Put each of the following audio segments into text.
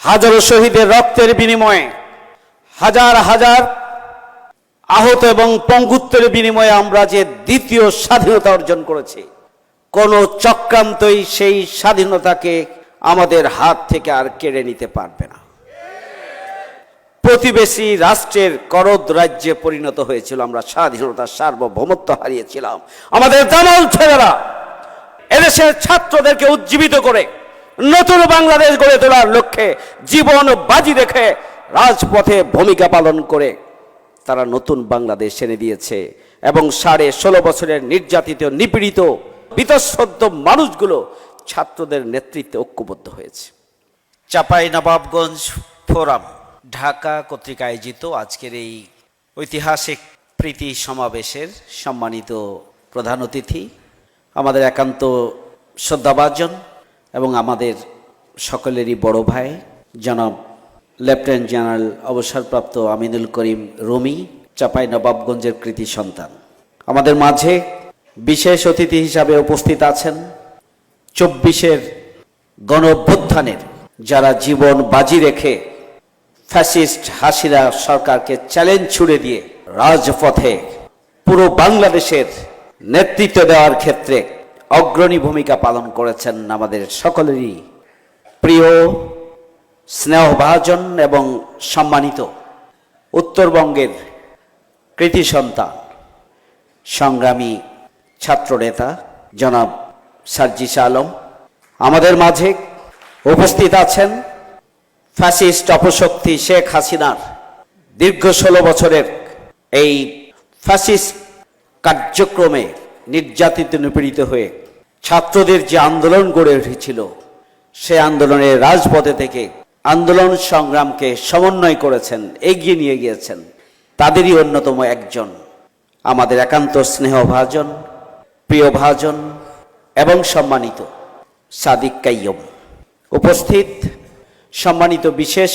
হাজারো শহীদের রক্তের বিনিময়ে, হাজার হাজার আহত এবং পঙ্গুত্বের বিনিময়ে আমরা যে দ্বিতীয় স্বাধীনতা অর্জন করেছি, কোন চক্রান্তই সেই স্বাধীনতাকে আমাদের হাত থেকে আর কেড়ে নিতে পারবে না। প্রতিবেশী রাষ্ট্রের করদ রাজ্যে পরিণত হয়েছিল, আমরা স্বাধীনতার সার্বভৌমত্ব হারিয়েছিলাম। আমাদের দামাল ছেলেরা এদেশের ছাত্রদেরকে উজ্জীবিত করে নতুন বাংলাদেশ গড়ে তোলার লক্ষ্যে জীবন বাজি রেখে রাজপথে ভূমিকা পালন করে তারা নতুন বাংলাদেশ এনে দিয়েছে এবং সাড়ে ষোলো বছরের নির্যাতিত, নিপীড়িত বিতশ্রদ্ধ মানুষগুলো ছাত্রদের নেতৃত্বে ঐক্যবদ্ধ হয়েছে। চাপাই নবাবগঞ্জ ফোরাম, ঢাকা কর্তৃক আয়োজিত আজকের এই ঐতিহাসিক প্রীতি সমাবেশের সম্মানিত প্রধান অতিথি, আমাদের একান্ত শ্রদ্ধাভাজন এবং আমাদের সকলেরই বড় ভাই, জনাব লেফটেন্যান্ট জেনারেল অবসরপ্রাপ্ত আমিনুল করিম রুমি, চাপাই নবাবগঞ্জের কৃতি সন্তান। আমাদের মাঝে বিশেষ অতিথি হিসাবে উপস্থিত আছেন চব্বিশের গণ অভ্যুত্থানের যারা জীবন বাজি রেখে ফ্যাসিস্ট হাসিরা সরকারকে চ্যালেঞ্জ ছুড়ে দিয়ে রাজপথে পুরো বাংলাদেশের নেতৃত্ব দেওয়ার ক্ষেত্রে অগ্রণী ভূমিকা পালন করেছেন আমাদের সকলেরই প্রিয়, স্নেহভাজন এবং সম্মানিত উত্তরবঙ্গের কৃতি সন্তান, সংগ্রামী ছাত্রনেতা জনাব সার্জিস আলম। আমাদের মাঝে উপস্থিত আছেন ফ্যাসিস্ট অপশক্তি শেখ হাসিনার দীর্ঘ ষোলো বছরের এই ফ্যাসিস্ট কার্যক্রমে নির্যাতিত, নিপীড়িত হয়ে ছাত্রদের যে আন্দোলন গড়ে উঠেছিল, সে আন্দোলনের রাজপথে থেকে আন্দোলন সংগ্রামকে সমন্বয় করেছেন, এগিয়ে নিয়ে গিয়েছেন তাদেরই অন্যতম একজন। আমাদের একান্ত স্নেহভাজন প্রিয়ভাজন এবং সম্মানিত সাদিক কাইয়ম উপস্থিত সম্মানিত বিশেষ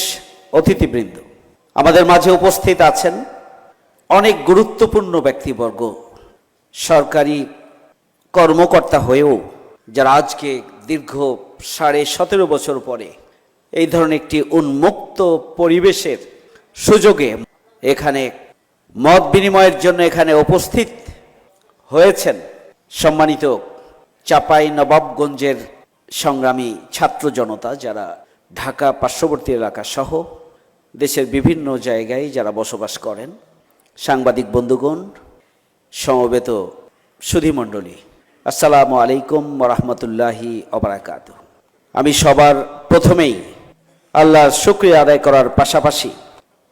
অতিথিবৃন্দ, আমাদের মাঝে উপস্থিত আছেন অনেক গুরুত্বপূর্ণ ব্যক্তিবর্গ। সরকারি কর্মকর্তা হয়েও যারা আজকে দীর্ঘ সাড়ে সতেরো বছর পরে এই ধরনের একটি উন্মুক্ত পরিবেশের সুযোগে এখানে মত বিনিময়ের জন্য এখানে উপস্থিত হয়েছেন সম্মানিত চাপাই নবাবগঞ্জের সংগ্রামী ছাত্র জনতা যারা ঢাকা পার্শ্ববর্তী এলাকা সহ দেশের বিভিন্ন জায়গায় যারা বসবাস করেন। সাংবাদিক বন্ধুগণ সমবেত সুধীমণ্ডলী। আসসালামু আলাইকুম রহমতুল্লাহি অবরাকাত আমি সবার প্রথমেই আল্লাহর শুক্রিয়া আদায় করার পাশাপাশি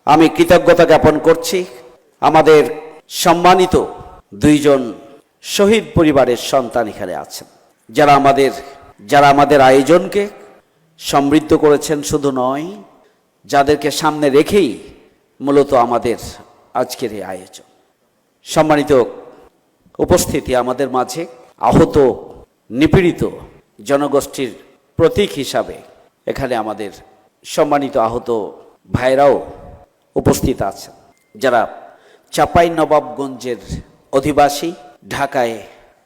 আমি কৃতজ্ঞতা জ্ঞাপন করছি আমাদের সম্মানিত দুইজন শহীদ পরিবারের সন্তান এখানে আছেন। যারা আমাদের যারা আমাদের আয়োজনকে সমৃদ্ধ করেছেন শুধু নয়, যাদেরকে সামনে রেখেই মূলত আমাদের আজকের এই আয়োজন। সম্মানিত উপস্থিতি আমাদের মাঝে আহত নিপীড়িত জনগোষ্ঠীর প্রতীক হিসাবে এখানে আমাদের সম্মানিত আহত ভাইরাও উপস্থিত আছেন। যারা চাপাই নবাবগঞ্জের অধিবাসী, ঢাকায়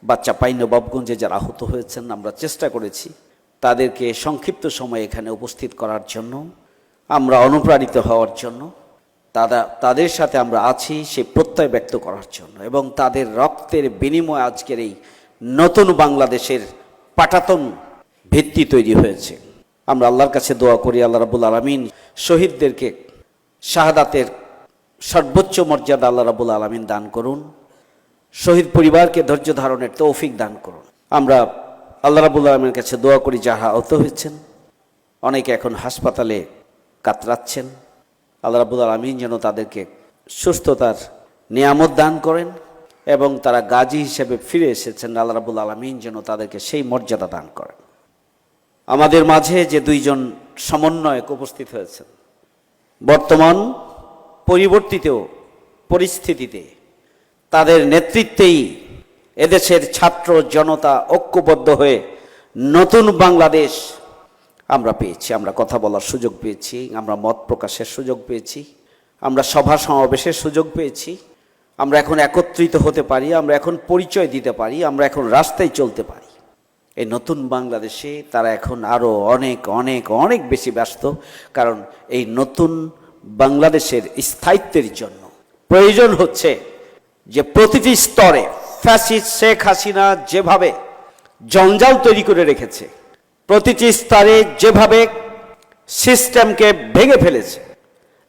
বা চাপাই নবাবগঞ্জে যারা আহত হয়েছেন, আমরা চেষ্টা করেছি তাদেরকে সংক্ষিপ্ত সময়ে এখানে উপস্থিত করার জন্য, আমরা অনুপ্রাণিত হওয়ার জন্য তারা তাদের সাথে আমরা আছি সে প্রত্যয় ব্যক্ত করার জন্য। এবং তাদের রক্তের বিনিময়ে আজকের এই নতুন বাংলাদেশের পাটাতন ভিত্তি তৈরি হয়েছে। আমরা আল্লাহর কাছে দোয়া করি, আল্লাহ রাবুল আলমিন শহীদদেরকে শাহাদাতের সর্বোচ্চ মর্যাদা আল্লাহ রাবুল আলমিন দান করুন। শহীদ পরিবারকে ধৈর্য ধারণের তৌফিক দান করুন। আমরা আল্লাহ রাবুল আলমের কাছে দোয়া করি, যাহা আহত হয়েছেন, অনেকে এখন হাসপাতালে কাতরাচ্ছেন। আল্লাহ রাবুল আলমিন যেন তাদেরকে সুস্থতার নিয়ামত দান করেন এবং তারা গাজী হিসেবে ফিরে এসেছেন। আল্লাহ রাবুল আলমিন যেন তাদেরকে সেই মর্যাদা দান করেন। আমাদের মাঝে যে দুইজন সমন্বয়ক উপস্থিত হয়েছেন, বর্তমান পরিবর্তিত পরিস্থিতিতে তাদের নেতৃত্বেই এদেশের ছাত্র জনতা ঐক্যবদ্ধ হয়ে নতুন বাংলাদেশ আমরা পেয়েছি, আমরা কথা বলার সুযোগ পেয়েছি, আমরা মত প্রকাশের সুযোগ পেয়েছি, আমরা সভা সমাবেশের সুযোগ পেয়েছি, আমরা এখন একত্রিত হতে পারি, আমরা এখন পরিচয় দিতে পারি, আমরা এখন রাস্তায় চলতে পারি। এই নতুন বাংলাদেশে তারা এখন আরও অনেক অনেক অনেক বেশি ব্যস্ত, কারণ এই নতুন বাংলাদেশের স্থায়িত্বের জন্য প্রয়োজন হচ্ছে যে প্রতিটি স্তরে ফ্যাসিস্ট শেখ হাসিনা যেভাবে জঞ্জাল তৈরি করে রেখেছে প্রতিটি স্তরে যেভাবে সিস্টেমকে ভেঙে ফেলেছে,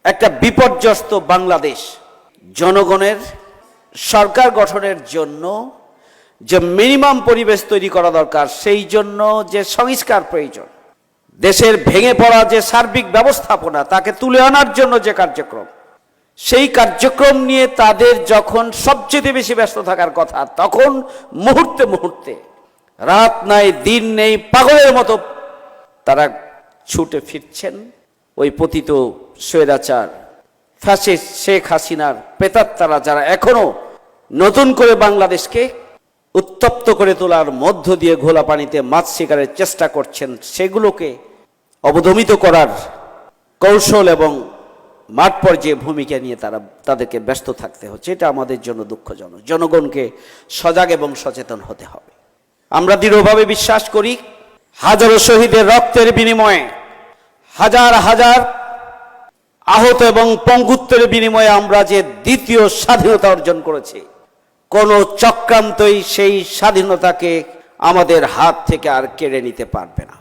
একটা বিপর্যস্ত বাংলাদেশ জনগণের সরকার গঠনের জন্য যে মিনিমাম পরিবেশ তৈরি করা দরকার, সেই জন্য যে সংস্কার প্রয়োজন, দেশের ভেঙে পড়া যে সার্বিক ব্যবস্থাপনা, তাকে তুলে আনার জন্য যে কার্যক্রম, সেই কার্যক্রম নিয়ে তাদের যখন সবচেয়ে বেশি ব্যস্ত থাকার কথা, তখন মুহূর্তে মুহূর্তে রাত নাই, দিন নেই, পাগলের মতো তারা ছুটে ফিরছেন। ওই পতিত স্বৈরাচার, ফ্যাসিস্ট শেখ হাসিনার প্রেতাত্মারা যারা এখনও নতুন করে বাংলাদেশকে উত্তপ্ত করে তোলার মধ্য দিয়ে ঘোলা পানিতে মাছ শিকারের চেষ্টা করছেন, সেগুলোকে অবদমিত করার কৌশল এবং মাঠ পর্যায়ে ভূমিকা নিয়ে তারা, তাদেরকে ব্যস্ত থাকতে হচ্ছে। এটা আমাদের জন্য দুঃখজনক। জনগণকে সজাগ এবং সচেতন হতে হবে। আমরা দৃঢ়ভাবে বিশ্বাস করি, হাজারো শহীদের রক্তের বিনিময়ে, হাজার হাজার আহত এবং পঙ্গুত্বের বিনিময়ে আমরা যে দ্বিতীয় স্বাধীনতা অর্জন করেছি, কোন চক্রান্তই সেই স্বাধীনতাকে আমাদের হাত থেকে আর কেড়ে নিতে পারবে না।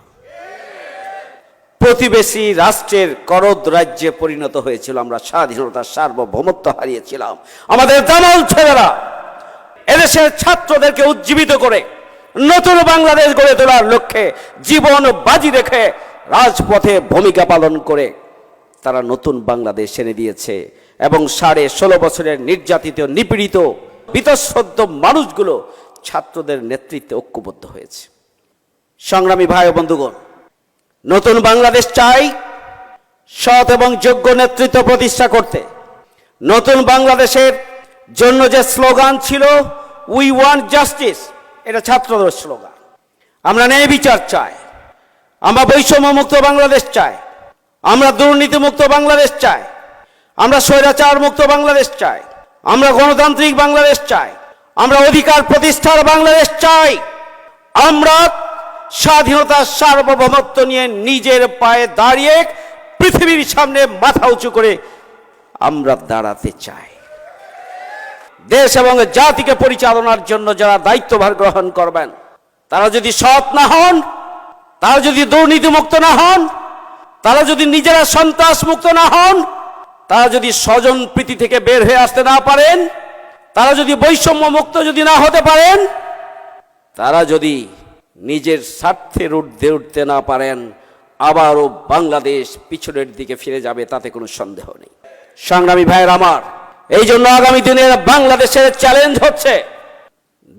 প্রতিবেশী রাষ্ট্রের করদ রাজ্যে পরিণত হয়েছিল, আমরা স্বাধীনতার সার্বভৌমত্ব হারিয়েছিলাম। আমাদের দামাল ছেলেরা, এদেশের ছাত্রদেরকে উজ্জীবিত করে নতুন বাংলাদেশ গড়ে তোলার লক্ষ্যে জীবন বাজি রেখে রাজপথে ভূমিকা পালন করে তারা নতুন বাংলাদেশ এনে দিয়েছে এবং সাড়ে ষোলো বছরের নির্যাতিত, নিপীড়িত বিতশ্রদ্ধ মানুষগুলো ছাত্রদের নেতৃত্বে ঐক্যবদ্ধ হয়েছে। সংগ্রামী ভাই বন্ধুগণ, নতুন বাংলাদেশ চাই, সৎ এবং যোগ্য নেতৃত্ব প্রতিষ্ঠা করতে। নতুন বাংলাদেশের জন্য যে স্লোগান ছিল উই ওয়ান্ট জাস্টিস এটা ছাত্রদের স্লোগান। আমরা ন্যায় বিচার চাই। আমরা বৈষম্য মুক্ত বাংলাদেশ চাই। আমরা দুর্নীতিমুক্ত বাংলাদেশ চাই। আমরা স্বৈরাচার মুক্ত বাংলাদেশ চাই। আমরা গণতান্ত্রিক বাংলাদেশ চাই। আমরা অধিকার প্রতিষ্ঠার বাংলাদেশ চাই। আমরা স্বাধীনতার সার্বভৌমত্ব নিয়ে নিজের পায়ে দাঁড়িয়ে পৃথিবীর সামনে মাথা উঁচু করে আমরা দাঁড়াতে চাই। দেশ এবং জাতিকে পরিচালনার জন্য যারা দায়িত্বভার গ্রহণ করবেন, তারা যদি সৎ না হন, তারা যদি দুর্নীতিমুক্ত না হন, তারা যদি নিজেরা সন্ত্রাস মুক্ত না হন, তারা যদি স্বজন প্রীতি থেকে বের হয়ে আসতে না পারেন, তারা যদি বৈষম্য মুক্ত যদি না হতে পারেন, তারা যদি নিজের স্বার্থের ঊর্ধ্বে উঠতে না পারেন, আবারও বাংলাদেশ পিছনের দিকে ফিরে যাবে, তাতে কোনো সন্দেহ নেই। সংগ্রামী ভাইয়ের আমার এই জন্য আগামী দিনের বাংলাদেশের চ্যালেঞ্জ হচ্ছে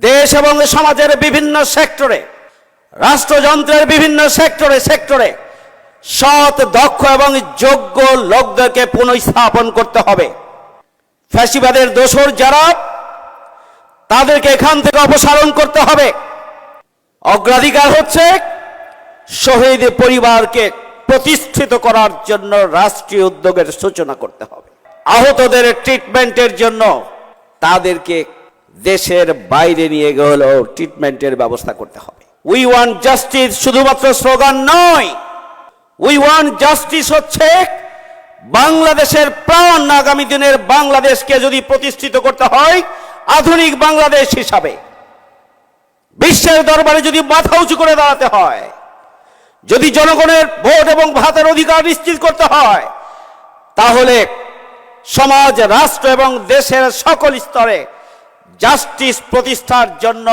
দেশ এবং সমাজের বিভিন্ন সেক্টরে রাষ্ট্রযন্ত্রের বিভিন্ন সেক্টরে সেক্টরে সৎ, দক্ষ এবং যোগ্য লোকদেরকে পুনঃস্থাপন করতে হবে। ফ্যাসিবাদের দোষর যারা, তাদেরকে এখান থেকে অপসারণ করতে হবে। অগ্রাধিকার হচ্ছে শহীদ পরিবারকে প্রতিষ্ঠিত করার জন্য রাষ্ট্রীয় উদ্যোগের সূচনা করতে হবে। আহতদের ট্রিটমেন্টের জন্য তাদেরকে দেশের বাইরে নিয়ে গেলেও ট্রিটমেন্টের ব্যবস্থা করতে হবে। উই ওয়ান্ট জাস্টিস শুধুমাত্র স্লোগান নয়। উই ওয়ান্ট জাস্টিস হচ্ছে বাংলাদেশের প্রাণ আগামী দিনের বাংলাদেশকে যদি প্রতিষ্ঠিত করতে হয়, আধুনিক বাংলাদেশ হিসাবে। বিশ্বের দরবারে যদি মাথা উঁচু করে দাঁড়াতে হয়, যদি জনগণের ভোট এবং ভাতের অধিকার নিশ্চিত করতে হয়, তাহলে সমাজ, রাষ্ট্র এবং দেশের সকল স্তরে জাস্টিস প্রতিষ্ঠার জন্য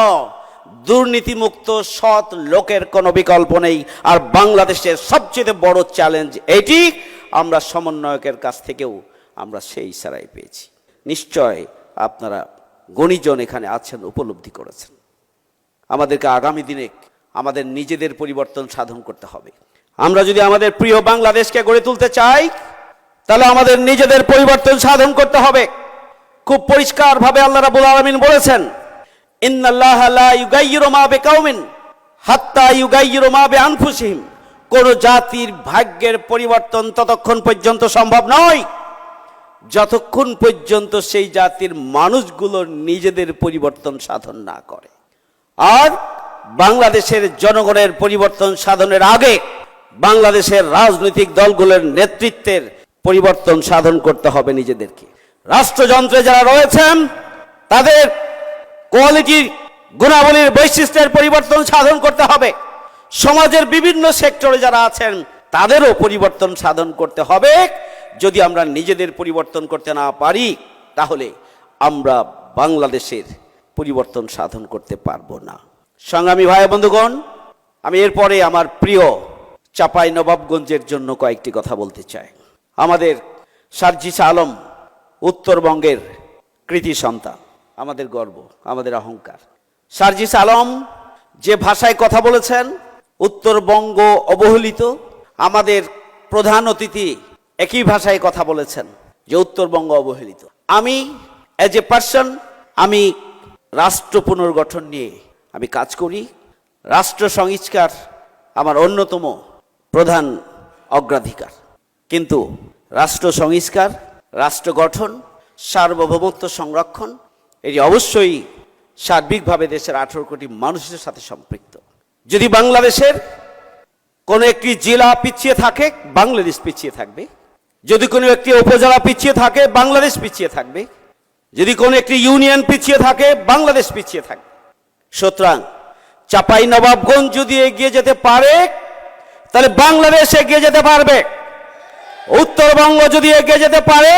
দুর্নীতিমুক্ত সৎ লোকের কোনো বিকল্প নেই। আর বাংলাদেশের সবচেয়ে বড় চ্যালেঞ্জ এটি, আমরা সমন্বয়কের কাছ থেকেও আমরা সেই ইশারাই পেয়েছি। নিশ্চয় আপনারা গণিজন এখানে আছেন, উপলব্ধি করেছেন। আমাদেরকে আগামী দিনে আমাদের নিজেদের পরিবর্তন সাধন করতে হবে। আমরা যদি আমাদের প্রিয় বাংলাদেশকে গড়ে তুলতে চাই তাহলে আমাদের নিজেদের পরিবর্তন সাধন করতে হবে। খুব পরিষ্কারভাবে আল্লাহ রাবুল আলমিন বলেছেন বিকাউমিন হাত্তা ইউগাইয়িরু মা বিআনফুসিহিম। কোন জাতির ভাগ্যের পরিবর্তন ততক্ষণ পর্যন্ত সম্ভব নয়। যতক্ষণ পর্যন্ত সেই জাতির মানুষগুলো নিজেদের পরিবর্তন সাধন না করে। আর বাংলাদেশের জনগণের পরিবর্তন সাধনের আগে বাংলাদেশের রাজনৈতিক দলগুলোর নেতৃত্বের পরিবর্তন সাধন করতে হবে নিজেদেরকে। রাষ্ট্রযন্ত্রে যারা রয়েছেন, তাদের কোয়ালিটির গুণাবলীর বৈশিষ্ট্যের পরিবর্তন সাধন করতে হবে। সমাজের বিভিন্ন সেক্টরে যারা আছেন, তাদেরও পরিবর্তন সাধন করতে হবে। যদি আমরা নিজেদের পরিবর্তন করতে না পারি, তাহলে আমরা বাংলাদেশের পরিবর্তন সাধন করতে পারব না। সংগ্রামী ভাই বন্ধুগণ, আমি এরপরে আমার প্রিয় চাপাই নবাবগঞ্জের জন্য কয়েকটি কথা বলতে চাই। আমাদের সার্জিস আলম উত্তরবঙ্গের কৃতি সন্তান, আমাদের গর্ব, আমাদের অহংকার। সার্জিস আলম যে ভাষায় কথা বলেছেন, উত্তরবঙ্গ অবহেলিত, আমাদের প্রধান অতিথি একই ভাষায় কথা বলেছেন যে উত্তরবঙ্গ অবহেলিত। আমি অ্যাজ এ পার্সন আমি রাষ্ট্র পুনর্গঠন নিয়ে আমি কাজ করি। রাষ্ট্র সংস্কার আমার অন্যতম প্রধান অগ্রাধিকার। কিন্তু রাষ্ট্র সংস্কার, রাষ্ট্র গঠন, সার্বভৌমত্ব সংরক্ষণ, এটি অবশ্যই সার্বিকভাবে দেশের আঠেরো কোটি মানুষের সাথে সম্পৃক্ত। যদি বাংলাদেশের কোনো একটি জেলা পিছিয়ে থাকে, বাংলাদেশ পিছিয়ে থাকবে। যদি কোনো একটি উপজেলা পিছিয়ে থাকে, বাংলাদেশ পিছিয়ে থাকবে। যদি কোনো একটি ইউনিয়ন পিছিয়ে থাকে, বাংলাদেশ পিছিয়ে থাকবে। সুতরাং চাপাই নবাবগঞ্জ যদি এগিয়ে যেতে পারে, তাহলে বাংলাদেশ এগিয়ে যেতে পারবে। উত্তরবঙ্গ যদি এগিয়ে যেতে পারে,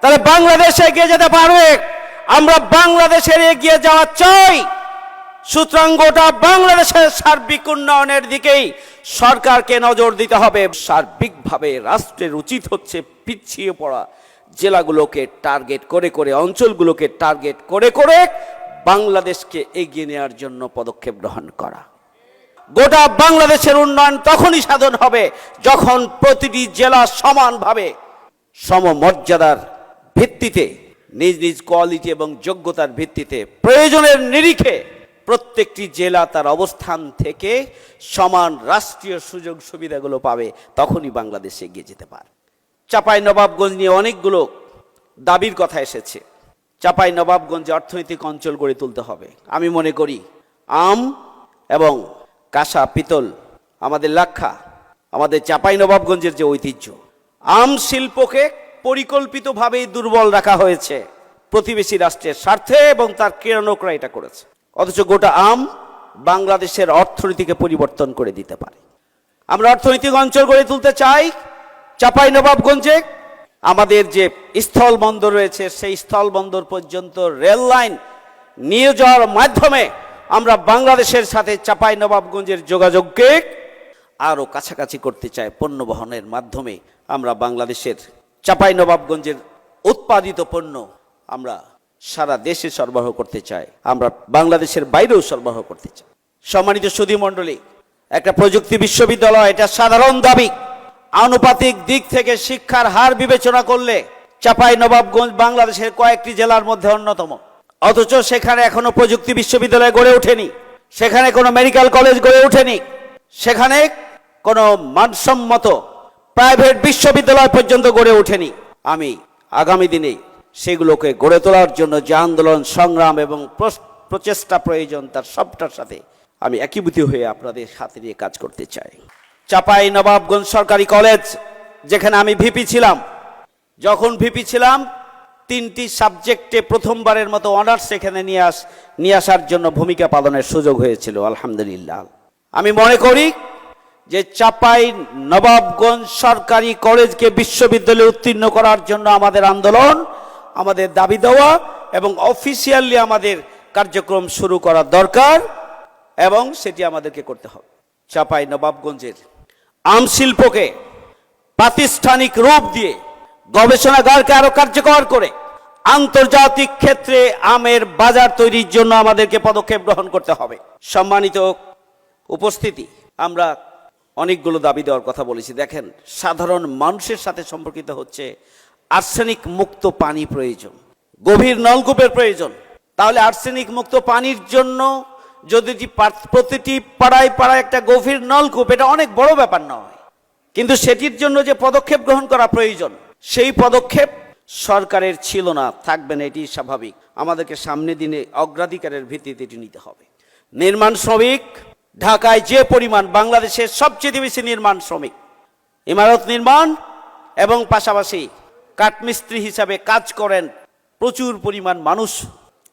তাহলে বাংলাদেশ এগিয়ে যেতে পারবে। আমরা বাংলাদেশের এগিয়ে যাওয়া চাই। সুতরাং গোটা বাংলাদেশের সার্বিক উন্নয়নের দিকেই সরকারকে নজর দিতে হবে। সার্বিকভাবে রাষ্ট্রের উচিত হচ্ছে পিছিয়ে পড়া জেলাগুলোকে টার্গেট করে করে, অঞ্চলগুলোকে টার্গেট করে করে বাংলাদেশকে এগিয়ে নেওয়ার জন্য পদক্ষেপ গ্রহণ করা। গোটা বাংলাদেশের উন্নয়ন তখনই সাধন হবে যখন প্রতিটি জেলা সমানভাবে সমমর্যাদার ভিত্তিতে, নিজ নিজ কোয়ালিটি এবং যোগ্যতার ভিত্তিতে, প্রয়োজনের নিরিখে প্রত্যেকটি জেলা তার অবস্থান থেকে সমান রাষ্ট্রীয় সুযোগ সুবিধাগুলো পাবে, তখনই বাংলাদেশ এগিয়ে যেতে পারে। চাপাই নবাবগঞ্জ নিয়ে অনেকগুলো দাবির কথা এসেছে। চাপাই নবাবগঞ্জে অর্থনৈতিক অঞ্চল গড়ে তুলতে হবে। আমি মনে করি আম এবং কাঁসা, পিতল, আমাদের লাক্ষা, আমাদের চাপাই নবাবগঞ্জের যে ঐতিহ্য, আম শিল্পকে পরিকল্পিতভাবেই দুর্বল রাখা হয়েছে প্রতিবেশী রাষ্ট্রের স্বার্থে এবং তার ক্রীড়ানকরা এটা করেছে। অথচ গোটা আম বাংলাদেশের অর্থনীতিকে পরিবর্তন করে দিতে পারে। আমরা অর্থনৈতিক অঞ্চল গড়ে তুলতে চাই। চাপাই নবাবগঞ্জে আমাদের যে স্থল বন্দর রয়েছে, সেই স্থল বন্দর পর্যন্ত রেল লাইন নিয়ে যাওয়ার মাধ্যমে আমরা বাংলাদেশের সাথে চাপাই নবাবগঞ্জের যোগাযোগকে আরও কাছাকাছি করতে চাই পণ্য বহনের মাধ্যমে। আমরা বাংলাদেশের চাপাই নবাবগঞ্জের উৎপাদিত পণ্য আমরা সারা দেশে সরবরাহ করতে চাই। আমরা বাংলাদেশের বাইরেও সরবরাহ করতে চাই। সম্মানিত সুধী মণ্ডলী একটা প্রযুক্তি বিশ্ববিদ্যালয়, এটা সাধারণ দাবি। আনুপাতিক দিক থেকে শিক্ষার হার বিবেচনা করলে চাপাই নবাবগঞ্জ বাংলাদেশের কয়েকটি জেলার মধ্যে অন্যতম। অথচ সেখানে এখনও প্রযুক্তি বিশ্ববিদ্যালয় গড়ে ওঠেনি। সেখানে কোনো মেডিকেল কলেজ গড়ে ওঠেনি। সেখানে কোনো মানসম্মত প্রাইভেট বিশ্ববিদ্যালয় পর্যন্ত গড়ে ওঠেনি। আমি আগামী দিনে সেগুলোকে গড়ে তোলার জন্য যে আন্দোলন, সংগ্রাম এবং প্রচেষ্টা প্রয়োজন তার সবটার সাথে আমি একীভূত হয়ে আপনাদের সাথে নিয়ে কাজ করতে চাই। চাপাই নবাবগঞ্জ সরকারি কলেজ, যেখানে আমি ভিপি ছিলাম। যখন ভিপি ছিলাম তিনটি সাবজেক্টে প্রথমবারের মতো অনার্স এখানে নিয়ে আস, নিয়ে আসার জন্য ভূমিকা পালনের সুযোগ হয়েছিল, আলহামদুলিল্লাহ। আমি মনে করি যে চাপাই নবাবগঞ্জ সরকারি কলেজকে বিশ্ববিদ্যালয়ে উত্তীর্ণ করার জন্য আমাদের আন্দোলন, আমাদের দাবি দেওয়া এবং অফিসিয়ালি আমাদের কার্যক্রম শুরু করা দরকার এবং সেটি আমাদেরকে করতে হবে। চাপাই নবাবগঞ্জের আম শিল্পকে প্রাতিষ্ঠানিক রূপ দিয়ে গবেষণাগারকে আরও কার্যকর করে। আন্তর্জাতিক ক্ষেত্রে আমের বাজার তৈরির জন্য আমাদেরকে পদক্ষেপ গ্রহণ করতে হবে। সম্মানিত উপস্থিতি, আমরা অনেকগুলো দাবি দেওয়ার কথা বলেছি। দেখেন, সাধারণ মানুষের সাথে সম্পর্কিত হচ্ছে আর্সেনিক মুক্ত পানি প্রয়োজন। গভীর নলকূপের প্রয়োজন। তাহলে আর্সেনিক মুক্ত পানির জন্য যদি প্রতিটি পাড়ায় পাড়ায় একটা গভীর নলকূপ, এটা অনেক বড় ব্যাপার নয়। কিন্তু সেটির জন্য যে পদক্ষেপ গ্রহণ করা প্রয়োজন সেই পদক্ষেপ সরকারের ছিল না, থাকবে না এটি স্বাভাবিক। আমাদেরকে সামনে দিনে অগ্রাধিকারের ভিত্তিতে এটি নিতে হবে। নির্মাণ শ্রমিক, ঢাকায় যে পরিমাণ বাংলাদেশের সবচেয়ে বেশি নির্মাণ শ্রমিক, ইমারত নির্মাণ এবং পাশাপাশি কাঠমিস্ত্রি হিসাবে কাজ করেন প্রচুর পরিমাণ মানুষ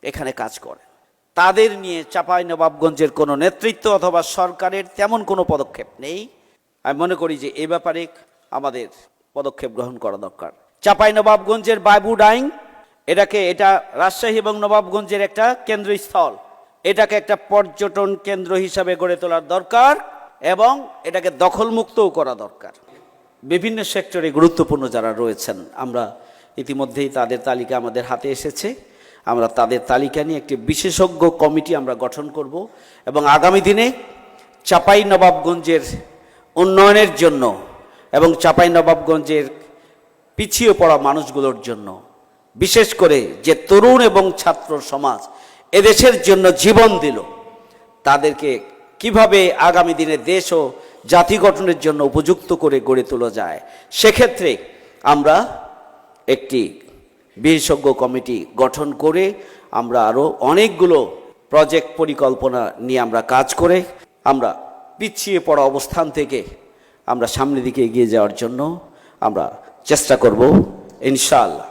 এখানে কাজ করেন। তাদের নিয়ে চাপাই নবাবগঞ্জের কোনো নেতৃত্ব অথবা সরকারের তেমন কোনো পদক্ষেপ নেই। আমি মনে করি যে এ ব্যাপারে আমাদের পদক্ষেপ গ্রহণ করা দরকার। চাপাই নবাবগঞ্জের বাবু ডাইং, এটাকে এটা রাজশাহী এবং নবাবগঞ্জের একটা কেন্দ্রস্থল। এটাকে একটা পর্যটন কেন্দ্র হিসাবে গড়ে তোলার দরকার এবং এটাকে দখলমুক্তও করা দরকার। বিভিন্ন সেক্টরে গুরুত্বপূর্ণ যারা রয়েছেন, আমরা ইতিমধ্যেই তাদের তালিকা আমাদের হাতে এসেছে। আমরা তাদের তালিকা নিয়ে একটি বিশেষজ্ঞ কমিটি আমরা গঠন করব এবং আগামী দিনে চাপাই নবাবগঞ্জের উন্নয়নের জন্য এবং চাপাই নবাবগঞ্জের পিছিয়ে পড়া মানুষগুলোর জন্য, বিশেষ করে যে তরুণ এবং ছাত্র সমাজ এদেশের জন্য জীবন দিল, তাদেরকে কীভাবে আগামী দিনে দেশ ও জাতি গঠনের জন্য উপযুক্ত করে গড়ে তোলা যায়, সেক্ষেত্রে আমরা একটি বিশেষজ্ঞ কমিটি গঠন করে আমরা আরও অনেকগুলো প্রজেক্ট পরিকল্পনা নিয়ে আমরা কাজ করে আমরা পিছিয়ে পড়া অবস্থান থেকে আমরা সামনের দিকে এগিয়ে যাওয়ার জন্য আমরা চেষ্টা করব। ইনশাআল্লাহ।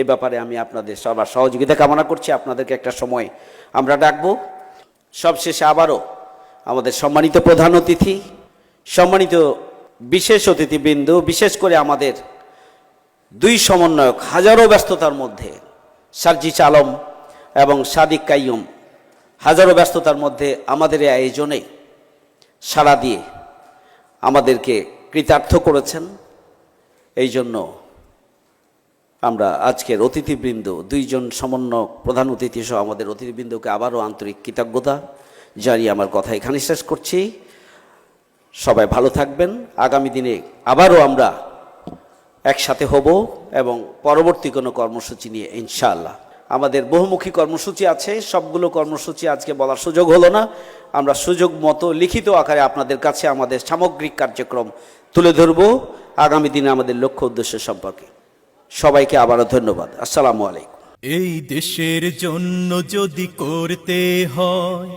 এ ব্যাপারে আমি আপনাদের সবার সহযোগিতা কামনা করছি। আপনাদেরকে একটা সময় আমরা ডাকবো। সবশেষে আবারও আমাদের সম্মানিত প্রধান অতিথি, সম্মানিত বিশেষ অতিথিবৃন্দ, বিশেষ করে আমাদের দুই সমন্বয়ক হাজারো ব্যস্ততার মধ্যে সার্জিস আলম এবং সাদিক কাইয়ুম, হাজারো ব্যস্ততার মধ্যে আমাদের এই আয়োজনে সাড়া দিয়ে আমাদেরকে কৃতার্থ করেছেন। এই জন্য আমরা আজকের অতিথিবৃন্দ, দুইজন সমন্বয়ক, প্রধান অতিথি সহ আমাদের অতিথিবৃন্দকে আবারও আন্তরিক কৃতজ্ঞতা জানিয়ে আমার কথা এখানে শেষ করছি। সবাই ভালো থাকবেন। আগামী দিনে আবারও আমরা একসাথে হব এবং পরবর্তী কোনো কর্মসূচি নিয়ে ইনশাআল্লাহ। আমাদের বহুমুখী কর্মসূচি আছে। সবগুলো কর্মসূচি আজকে বলার সুযোগ হলো না। আমরা সুযোগ মতো লিখিত আকারে আপনাদের কাছে আমাদের সামগ্রিক কার্যক্রম তুলে ধরব। আগামী দিনে আমাদের লক্ষ্য উদ্দেশ্য সম্পর্কে। সবাইকে আবারও ধন্যবাদ। আসসালামু আলাইকুম। এই দেশের জন্য যদি করতে হয়,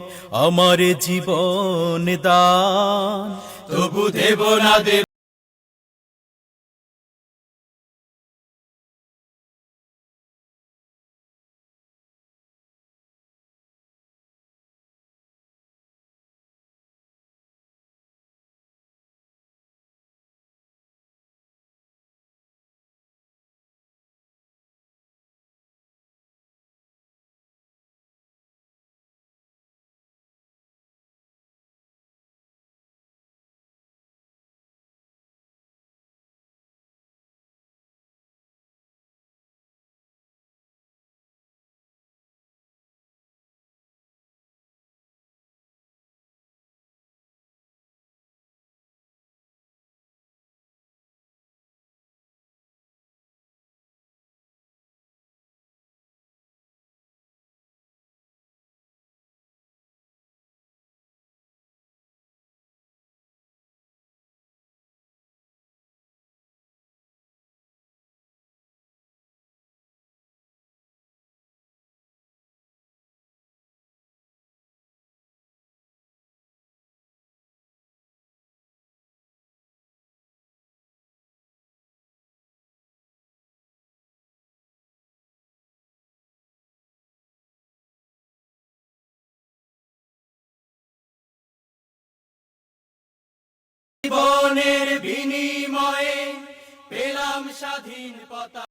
আমার জীবন দান। তবু দেব না দেব জীবনের বিনিময়ে পেলাম স্বাধীন পতা